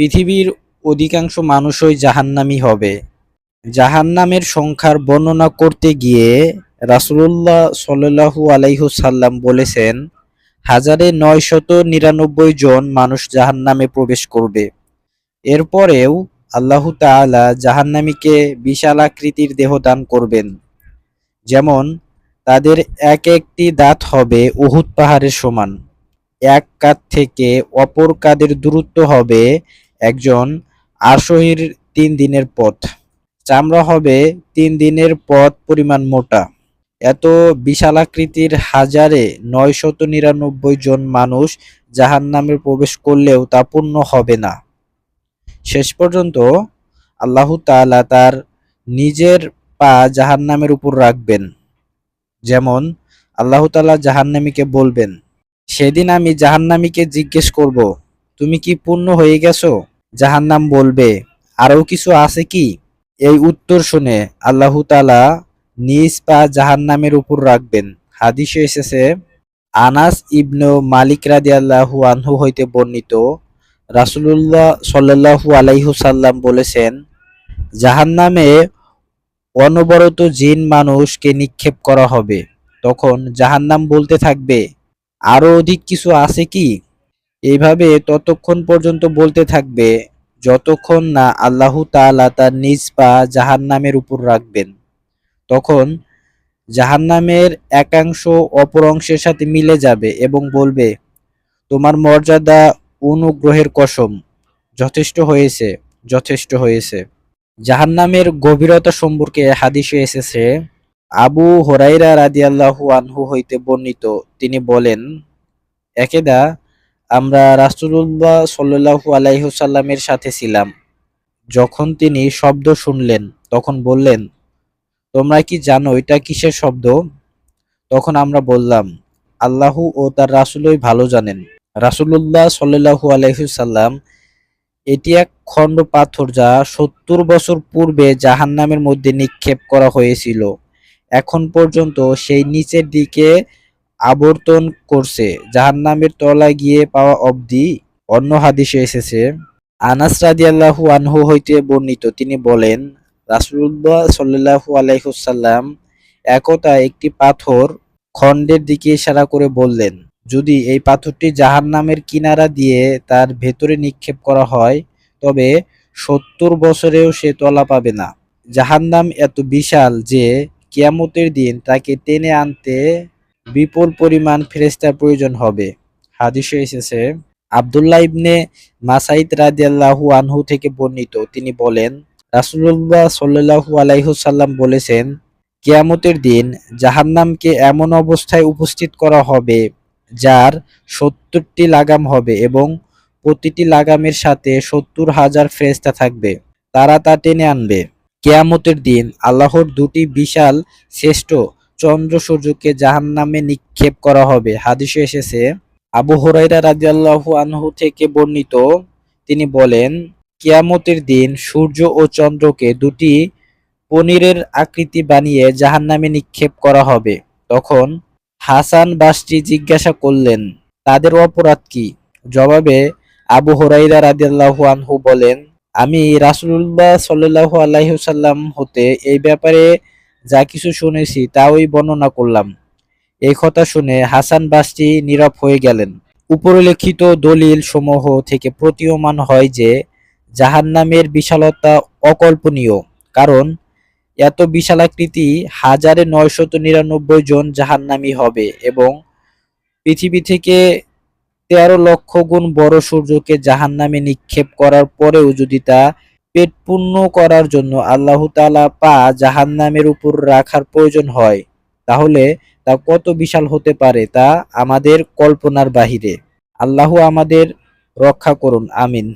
পৃথিবীর অধিকাংশ মানুষই জাহান্নামি হবে। জাহান্নামের সংখ্যার বর্ণনা করতে গিয়ে রাসূলুল্লাহ সাল্লাল্লাহু আলাইহি সাল্লাম বলেছেন, হাজারে নয়শত নিরানব্বই জন মানুষ জাহান্নামে প্রবেশ করবে। এরপরেও আল্লাহ তাআলা জাহান্নামীকে বিশাল আকৃতির দেহ দান করবেন। যেমন, তাদের এক একটি দাঁত হবে উহুদ পাহাড়ের সমান, এক কাঁধ থেকে অপর কাঁধের দূরত্ব হবে একজন আরোহীর তিন দিনের পথ। চামড়া হবে তিন দিনের পথ পরিমাণ মোটা। এত বিশাল আকৃতির হাজারে নয়শত নিরানব্বই জন মানুষ জাহান্নামে প্রবেশ করলেও তা পূর্ণ হবে না। শেষ পর্যন্ত আল্লাহ তাআলা তার নিজের পা জাহান্নামের উপর রাখবেন। যেমন আল্লাহ তাআলা জাহান্নামীকে বলবেন, সেদিন আমি জাহান্নামীকে জিজ্ঞেস করব, তুমি কি পূর্ণ হয়ে গেছো? জাহান্নাম বলবে, আরও কিছু আছে কি? এই উত্তর শুনে আল্লাহ তাআলা নিজ পা জাহান্নামের উপর রাখবেন। হাদিসে এসেছে, আনাস ইবনু মালিক রাদিয়াল্লাহু আনহু হইতে বর্ণিত, রাসূলুল্লাহ সাল্লাল্লাহু আলাইহি সাল্লাম বলেছেন, জাহান্নামে অনবরত জিন মানুষকে নিক্ষেপ করা হবে। তখন জাহান্নাম বলতে থাকবে আরও অধিক কিছু আছে কি? এইভাবে ততক্ষণ পর্যন্ত বলতে থাকবে, যতক্ষণ না আল্লাহ তাআলা তার নিজ পা জাহান্নামের উপর রাখবেন। তখন জাহান্নামের একাংশ অপর অংশের সাথে মিলে যাবে এবং বলবে, তোমার মর্যাদা অনুগ্রহের কসম, যথেষ্ট হয়েছে যথেষ্ট হয়েছে। জাহান্নামের গভীরতা সম্পর্কে হাদিসে এসেছে, আবু হরাইরা রাদিয়াল্লাহু আনহু হইতে বর্ণিত, তিনি বলেন, একেদা আমরা রাসূলুল্লাহ সাল্লাল্লাহু আলাইহি সাল্লামের সাথে ছিলাম। যখন তিনি শব্দ শুনলেন, তখন বললেন, তোমরা কি জানো এটা কিসের শব্দ? তখন আমরা বললাম, আল্লাহু ও তার রাসুলই ভালো জানেন। রাসূলুল্লাহ সাল্লাল্লাহু আলাইহি সাল্লাম এটি এক খণ্ড পাথর যা সত্তর বছর পূর্বে জাহান্নামের মধ্যে নিক্ষেপ করা হয়েছিল। এখন পর্যন্ত সেই নিচের দিকে আবর্তন করছে। জাহান্নামের তলায় গিয়ে পাওয়া অবধি অন্য হাদিসে এসেছে, আনাস রাদিয়াল্লাহু আনহু হইতে বর্ণিত। তিনি বলেন, রাসূলুল্লাহ সাল্লাল্লাহু আলাইহি একতা একটি পাথর খণ্ডের দিকে ইশারা করে বললেন, যদি এই পাথরটি জাহান্নামের কিনারা দিয়ে তার ভেতরে নিক্ষেপ করা হয়, তবে সত্তর বছরেও সে তলা পাবে না। জাহান্নাম এত বিশাল যে কিয়ামতের দিন তাকে টেনে আনতে বিপুল পরিমাণ ফেরেস্তার প্রয়োজন হবে। হাদিসে এসেছে, আবদুল্লাহ ইবনে মাসাইদ রাদিয়াল্লাহু আনহু থেকে বর্ণিত, তিনি বলেন, রাসূলুল্লাহ সাল্লাল্লাহু আলাইহি সাল্লাম বলেছেন, কিয়ামতের দিন জাহান্নামকে এমন অবস্থায় উপস্থিত করা হবে যার সত্তরটি লাগাম হবে এবং প্রতিটি লাগামের সাথে সত্তর হাজার ফেরেশতা থাকবে। তারা তা টেনে আনবে। কেয়ামতের দিন আল্লাহর দুটি বিশাল শ্রেষ্ঠ চন্দ্র সূর্যকে জাহান্নামে নিক্ষেপ করা হবে। হাদিসে এসেছে, আবু হুরাইরা রাদিয়াল্লাহু আনহু থেকে বর্ণিত, তিনি বলেন, কিয়ামতের দিন সূর্য ও চন্দ্রকে দুটি পনিরের আকৃতি বানিয়ে জাহান্নামে নিক্ষেপ করা হবে। তখন হাসান বাসটি জিজ্ঞাসা করলেন, তাদের অপরাধ কি? জবাবে আবু হুরাইরা রাদিয়াল্লাহু আনহু বলেন, আমি রাসূলুল্লাহ সাল্লাল্লাহু আলাইহি সাল্লাম হতে এই ব্যাপারে যা কিছু শুনেছি তাই বর্ণনা করলাম। এই কথা শুনে হাসান বাসটি নীরব হয়ে গেলেন। উপরিলিখিত দলিল সমূহ থেকে প্রতীয়মান হয় যে, জাহান্নামের বিশালতা অকল্পনীয়, কারণ এত বিশালাকৃতি হাজারে নয়শত নিরানব্বই জন জাহান্নামী হবে এবং পৃথিবী থেকে তেরো লক্ষ গুণ বড় সূর্যকে জাহান্নামে নিক্ষেপ করার পরেও যদি তা পেট পূর্ণ করার জন্য আল্লাহ তালা পা জাহান্নামের উপর রাখার প্রয়োজন হয়। তাহলে তা কত বিশাল হতে পারে তা আমাদের কল্পনার বাহিরে। আল্লাহ আমাদের রক্ষা করুন, আমিন।